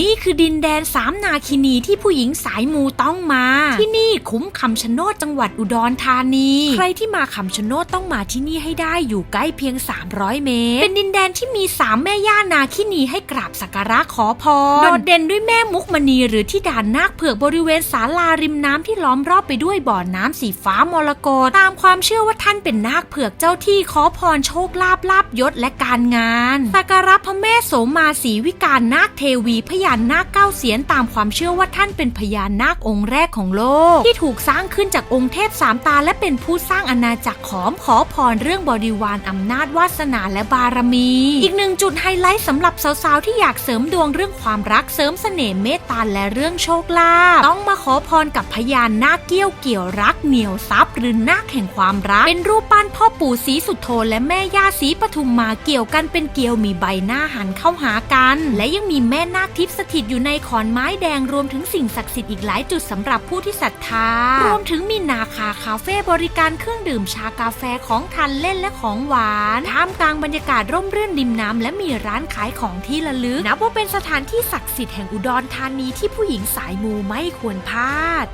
นี่คือดินแดนสามนาคินีที่ผู้หญิงสายมูต้องมา ที่นี่คุ้มคำชะโนดจังหวัดอุดรธานี ใครที่มาคำชะโนดต้องมาที่นี่ให้ได้อยู่ใกล้เพียง 300 เมตร เป็นดินแดนที่มีสามแม่ย่านาคินีให้กราบสักการะขอพร โดดเด่นด้วยแม่มุกมณีหรือที่ด่านนาคเผือกบริเวณศาลาริมน้ำที่ล้อมรอบไปด้วยบ่อน้ำสีฟ้ามรกตตามความเชื่อว่าท่านเป็นนาคเผือกเจ้าที่ขอพรโชคลาภลาบยศและการงานสักการะพระแม่โสมาศีวิการนาคเทวีพญานาคเก้าเสียนตามความเชื่อว่าท่านเป็นพญานาคองค์แรกของโลก ที่ถูกสร้างขึ้นจากองค์เทพสามตา และเป็นผู้สร้างอาณาจักรขอมขอพรเรื่องบริวารอำนาจวาสนาและบารมี อีกหนึ่งจุดไฮไลท์สำหรับสาวๆที่อยากเสริมดวงเรื่องความรักเสริมเสน่ห์เมตตาและเรื่องโชคลาภต้องมาขอพรกับพญานาคเกี้ยวเกี่ยวรักเหนียวซับหรือนาคแห่งความรัก เป็นรูปปั้นพ่อปู่ศรีสุโธและแม่ย่าศรีปทุมมาเกี่ยวกันเป็นเกลียวมีใบหน้าหันเข้าหากัน และยังมีแม่นาคที่ทิพย์สถิตอยู่ในขอนไม้แดงรวมถึงสิ่งศักดิ์สิทธิ์อีกหลายจุดสำหรับผู้ที่ศรัทธา รวมถึงมีนาคาคาเฟ่บริการเครื่องดื่มชากาแฟของทานเล่นและของหวานท่ามกลางบรรยากาศร่มรื่นริมน้ำและมีร้านขายของที่ระลึกนับว่าเป็นสถานที่ศักดิ์สิทธิ์แห่งอุดรธานีที่ผู้หญิงสายมูไม่ควรพลาด